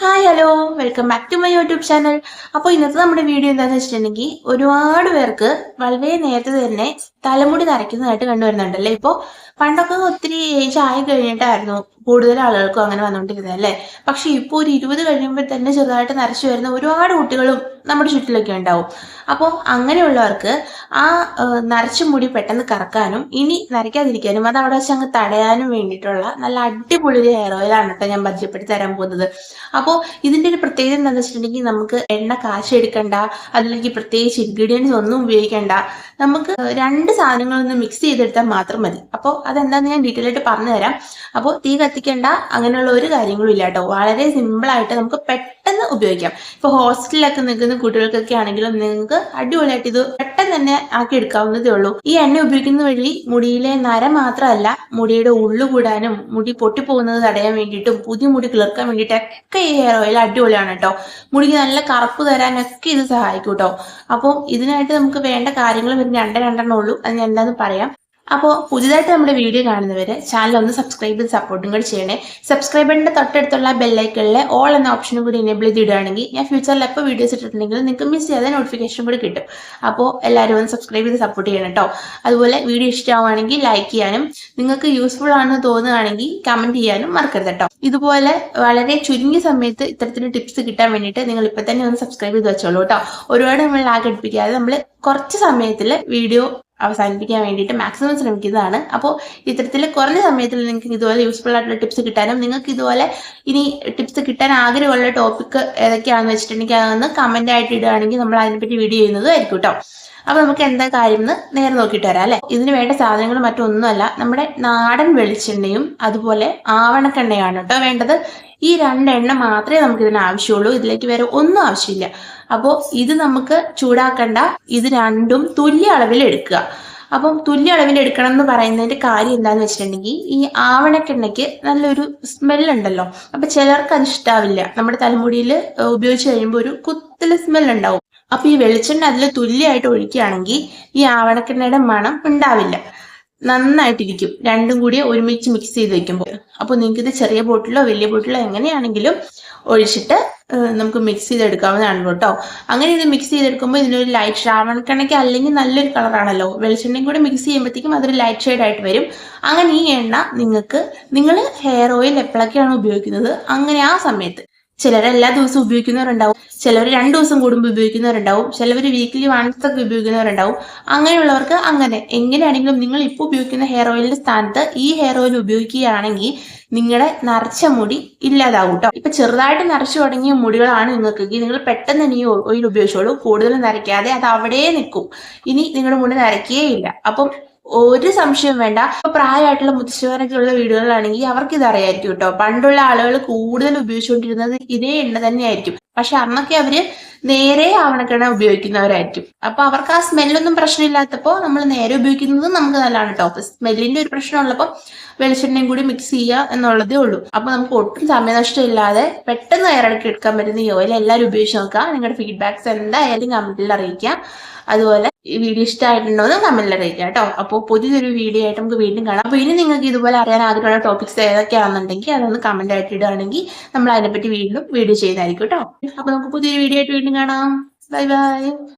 Hi hello welcome back to my YouTube channel അപ്പോൾ ഇന്നത്തെ നമ്മുടെ വീഡിയോ എന്താണെന്ന് വെച്ചിട്ടുണ്ടെങ്കിൽ ഒരുപാട് പേർക്ക് വളരെ നേരത്തെ തന്നെ തലമുടി നരയ്ക്കുന്നതായിട്ട് കണ്ടുവരുന്നുണ്ടല്ലേ? ഇപ്പോൾ പണ്ടൊക്കെ ഒത്തിരി ഏജ് ആയി കഴിഞ്ഞിട്ടായിരുന്നു കൂടുതൽ ആളുകൾക്കും അങ്ങനെ വന്നുകൊണ്ടിരുന്നത് അല്ലേ? പക്ഷെ ഇപ്പോൾ ഒരു ഇരുപത് കഴിയുമ്പോൾ തന്നെ ചെറുതായിട്ട് നരച്ചു വരുന്ന ഒരുപാട് കുട്ടികളും നമ്മുടെ ചുറ്റിലൊക്കെ ഉണ്ടാവും. അപ്പോൾ അങ്ങനെയുള്ളവർക്ക് ആ നരച്ച മുടി പെട്ടെന്ന് കറക്കാനും ഇനി നരയ്ക്കാതിരിക്കാനും അത് അവിടെ വെച്ച് അങ്ങ് തടയാനും വേണ്ടിയിട്ടുള്ള നല്ല അടിപൊളി ഹെയർ ഓയിലാണ് കേട്ടോ ഞാൻ പരിചയപ്പെടുത്തി തരാൻ പോകുന്നത്. അപ്പോൾ ഇതിന്റെ ഒരു പ്രത്യേകത എന്താണെന്ന് വെച്ചിട്ടുണ്ടെങ്കിൽ നമുക്ക് എണ്ണ കാശെടുക്കണ്ട അതിലേക്ക് പ്രത്യേകിച്ച് ഇൻഗ്രീഡിയൻസ് ഒന്നും ഉപയോഗിക്കണ്ട. നമുക്ക് രണ്ട് സാധനങ്ങളൊന്ന് മിക്സ് ചെയ്തെടുത്താൽ മാത്രം മതി. അപ്പോൾ അതെന്താണെന്ന് ഞാൻ ഡീറ്റെയിൽ ആയിട്ട് പറഞ്ഞു തരാം. അപ്പോൾ തീ കത്തിക്കേണ്ട അങ്ങനെയുള്ള ഒരു കാര്യങ്ങളും ഇല്ല കേട്ടോ. വളരെ സിമ്പിളായിട്ട് നമുക്ക് പെട്ടെന്ന് ഉപയോഗിക്കാം. ഇപ്പോൾ ഹോസ്റ്റലിലൊക്കെ നിൽക്കുന്ന കുട്ടികൾക്കൊക്കെ ആണെങ്കിലും നിങ്ങൾക്ക് അടിപൊളിയായിട്ട് ഇത് പെട്ടെന്ന് തന്നെ ആക്കി എടുക്കാവുന്നതേ ഉള്ളൂ. ഈ എണ്ണ ഉപയോഗിക്കുന്ന വഴി മുടിയിലെ നര മാത്രമല്ല മുടിയുടെ ഉള്ളു കൂടാനും മുടി പൊട്ടിപ്പോകുന്നത് തടയാൻ വേണ്ടിയിട്ടും പുതിയ മുടി കിളിർക്കാൻ വേണ്ടിയിട്ടൊക്കെ ഈ ഹെയർ ഓയിൽ അടിപൊളിയാണ് കേട്ടോ മുടിക്ക് നല്ല കറുപ്പ് തരാനൊക്കെ ഇത് സഹായിക്കും കേട്ടോ അപ്പോൾ ഇതിനായിട്ട് നമുക്ക് വേണ്ട കാര്യങ്ങൾ രണ്ട് രണ്ടെണ്ണം ഉള്ളൂ. അത് ഞാൻ എന്താണെന്ന് പറയാം. അപ്പോൾ പുതിയതായിട്ട് നമ്മുടെ വീഡിയോ കാണുന്നവർ ചാനൽ ഒന്ന് സബ്സ്ക്രൈബ് ചെയ്ത് സപ്പോർട്ടും കൂടി ചെയ്യണേ. സബ്സ്ക്രൈബറിന്റെ തൊട്ടടുത്തുള്ള ബെല്ലൈക്കണിലെ ഓൾ എന്ന ഓപ്ഷനും കൂടി എനേബിൾ ചെയ്തിടുകയാണെങ്കിൽ ഞാൻ ഫ്യൂച്ചറിൽ എപ്പോൾ വീഡിയോസ് ഇട്ടിട്ടുണ്ടെങ്കിൽ നിങ്ങൾക്ക് മിസ് ചെയ്യാതെ നോട്ടിഫിക്കേഷൻ കൂടി കിട്ടും. അപ്പോൾ എല്ലാവരും ഒന്ന് സബ്സ്ക്രൈബ് ചെയ്ത് സപ്പോർട്ട് ചെയ്യണം കേട്ടോ അതുപോലെ വീഡിയോ ഇഷ്ടമാവുകയാണെങ്കിൽ ലൈക്ക് ചെയ്യാനും നിങ്ങൾക്ക് യൂസ്ഫുൾ ആണെന്ന് തോന്നുകയാണെങ്കിൽ കമന്റ് ചെയ്യാനും മറക്കരുത് കേട്ടോ ഇതുപോലെ വളരെ ചുരുങ്ങിയ സമയത്ത് ഇത്തരത്തിൽ ടിപ്സ് കിട്ടാൻ വേണ്ടിയിട്ട് നിങ്ങൾ ഇപ്പം തന്നെ ഒന്ന് സബ്സ്ക്രൈബ് ചെയ്ത് വെച്ചോളൂ കേട്ടോ ഒരുപാട് നമ്മൾ ലാഗ് അടുപ്പിക്കാതെ നമ്മൾ കുറച്ച് സമയത്തിൽ വീഡിയോ അവസാനിപ്പിക്കാൻ വേണ്ടിയിട്ട് മാക്സിമം ശ്രമിക്കുന്നതാണ്. അപ്പോൾ ഇത്തരത്തിൽ കുറഞ്ഞ സമയത്തിൽ നിങ്ങൾക്ക് ഇതുപോലെ യൂസ്ഫുൾ ആയിട്ടുള്ള ടിപ്സ് കിട്ടാനും നിങ്ങൾക്ക് ഇതുപോലെ ഇനി ടിപ്സ് കിട്ടാൻ ആഗ്രഹമുള്ള ടോപ്പിക് ഏതൊക്കെയാണെന്ന് വെച്ചിട്ടുണ്ടെങ്കിൽ അതൊന്ന് കമന്റ് ആയിട്ട് ഇടുകയാണെങ്കിൽ നമ്മൾ അതിനെപ്പറ്റി വീഡിയോ ചെയ്യുന്നതായിരിക്കും കേട്ടോ അപ്പോൾ നമുക്ക് എന്താ കാര്യം എന്ന് നേരെ നോക്കിയിട്ട് വരാം അല്ലേ? ഇതിന് വേണ്ട സാധനങ്ങൾ മറ്റൊന്നുമല്ല നമ്മുടെ നാടൻ വെളിച്ചെണ്ണയും അതുപോലെ ആവണക്കെണ്ണയാണ് കേട്ടോ വേണ്ടത്. ഈ രണ്ടെണ്ണ മാത്രമേ നമുക്ക് ഇതിന് ആവശ്യമുള്ളൂ ഇതിലേക്ക് വേറെ ഒന്നും ആവശ്യമില്ല. അപ്പോൾ ഇത് നമുക്ക് ചൂടാക്കണ്ട ഇത് രണ്ടും തുല്യ അളവിൽ എടുക്കുക. അപ്പം തുല്യ അളവിൽ എടുക്കണം എന്ന് പറയുന്നതിന്റെ കാര്യം എന്താണെന്ന് വെച്ചിട്ടുണ്ടെങ്കിൽ ഈ ആവണക്കെണ്ണയ്ക്ക് നല്ലൊരു സ്മെല്ലുണ്ടല്ലോ അപ്പൊ ചിലർക്ക് അത് ഇഷ്ടാവില്ല. നമ്മുടെ തലമുടിയിൽ ഉപയോഗിച്ച് കഴിയുമ്പോൾ ഒരു കുത്തൽ സ്മെല്ലുണ്ടാവും അപ്പൊ ഈ വെളിച്ചെണ്ണ അതിൽ തുല്യമായിട്ട് ഒഴിക്കുകയാണെങ്കിൽ ഈ ആവണക്കെണ്ണയുടെ മണം ഉണ്ടാവില്ല. നന്നായിട്ടിരിക്കും. രണ്ടും കൂടി ഒരുമിച്ച് മിക്സ് ചെയ്ത് വെക്കുമ്പോൾ. അപ്പോൾ നിങ്ങൾക്ക് ഇത് ചെറിയ ബോട്ടിലോ വലിയ ബോട്ടിലോ എങ്ങനെയാണെങ്കിലും ഒഴിച്ചിട്ട് നമുക്ക് മിക്സ് ചെയ്തെടുക്കാവുന്നതാണ് കേട്ടോ. അങ്ങനെ ഇത് മിക്സ് ചെയ്തെടുക്കുമ്പോൾ ഇതിനൊരു ലൈറ്റ് ശ്രാവണക്കണയ്ക്ക് അല്ലെങ്കിൽ നല്ലൊരു കളറാണല്ലോ വെളിച്ചെണ്ണയും കൂടി മിക്സ് ചെയ്യുമ്പോഴത്തേക്കും അതൊരു ലൈറ്റ് ഷെയ്ഡ് ആയിട്ട് വരും. അങ്ങനെ ഈ എണ്ണ നിങ്ങൾക്ക് നിങ്ങൾ ഹെയർ ഓയിൽ എപ്പോഴൊക്കെയാണ് ഉപയോഗിക്കുന്നത്? അങ്ങനെ ആ സമയത്ത്. ചിലർ എല്ലാ ദിവസവും ഉപയോഗിക്കുന്നവരുണ്ടാവും. ചിലർ രണ്ട് ദിവസം കൂടുമ്പോൾ ഉപയോഗിക്കുന്നവരുണ്ടാവും. ചിലവർ വീക്കിലി വൺസ് ഒക്കെ ഉപയോഗിക്കുന്നവരുണ്ടാവും. അങ്ങനെയുള്ളവർക്ക് അങ്ങനെ. എങ്ങനെയാണെങ്കിലും നിങ്ങൾ ഇപ്പോൾ ഉപയോഗിക്കുന്ന ഹെയർ ഓയിലിന്റെ സ്ഥാനത്ത് ഈ ഹെയർ ഓയിൽ ഉപയോഗിക്കുകയാണെങ്കിൽ നിങ്ങളുടെ നരച്ച മുടി ഇല്ലാതാവും കേട്ടോ ഇപ്പൊ ചെറുതായിട്ട് നരച്ചു തുടങ്ങിയ മുടികളാണ് നിങ്ങൾക്ക്. നിങ്ങൾ പെട്ടെന്ന് ഇനി ഓയിൽ ഉപയോഗിച്ചോളൂ. കൂടുതൽ നരയ്ക്കാതെ അത് അവിടെ നിൽക്കും. ഇനി നിങ്ങളുടെ മുടി നരയ്ക്കേ ഇല്ല. അപ്പം ഒരു സംശയം വേണ്ട. ഇപ്പൊ പ്രായമായിട്ടുള്ള മുത്തശ്ശിമാരൊക്കെ ഉള്ള വീടുകളിലാണെങ്കിൽ അവർക്ക് ഇത് അറിയായിരിക്കും കേട്ടോ പണ്ടുള്ള ആളുകൾ കൂടുതൽ ഉപയോഗിച്ചുകൊണ്ടിരുന്നത് ഇതേ എണ്ണ തന്നെയായിരിക്കും. പക്ഷെ അന്നൊക്കെ അവർ നേരെ ആവണക്കിണ ഉപയോഗിക്കുന്നവരായിരിക്കും. അപ്പൊ അവർക്ക് ആ സ്മെല്ലൊന്നും പ്രശ്നമില്ലാത്തപ്പോൾ നമ്മൾ നേരെ ഉപയോഗിക്കുന്നത് നമുക്ക് നല്ലതാണ് കേട്ടോ സ്മെല്ലിന്റെ ഒരു പ്രശ്നം ഉള്ളപ്പോൾ വെളിച്ചെണ്ണയും കൂടി മിക്സ് ചെയ്യുക എന്നുള്ളതേ ഉള്ളൂ. അപ്പൊ നമുക്ക് ഒട്ടും സമയനഷ്ടം ഇല്ലാതെ പെട്ടെന്ന് തയ്യാറെടുക്കി എടുക്കാൻ പറ്റുന്ന ഈ ഓയിൽ എല്ലാവരും ഉപയോഗിച്ച് നോക്കുക. നിങ്ങളുടെ ഫീഡ്ബാക്ക്സ് എന്തായാലും കമന്റിൽ അറിയിക്കുക. അതുപോലെ ഈ വീഡിയോ ഇഷ്ടമായിട്ടുണ്ടോ എന്ന് കമന്റിൽ അറിയിക്കാം കേട്ടോ. അപ്പോൾ പുതിയൊരു വീഡിയോ ആയിട്ട് നമുക്ക് വീണ്ടും കാണാം. അപ്പോൾ ഇനി നിങ്ങൾക്ക് ഇതുപോലെ അറിയാൻ ആഗ്രഹമുള്ള ടോപ്പിക്സ് ഏതൊക്കെയാണെന്നുണ്ടെങ്കിൽ അതൊന്ന് കമന്റ് ആയിട്ട് ഇടുകയാണെങ്കിൽ നമ്മൾ അതിനെപ്പറ്റി വീണ്ടും വീഡിയോ ചെയ്യുന്നതായിരിക്കും കേട്ടോ. അപ്പോൾ നമുക്ക് പുതിയൊരു വീഡിയോ ആയിട്ട് വീണ്ടും കാണാം. Bye bye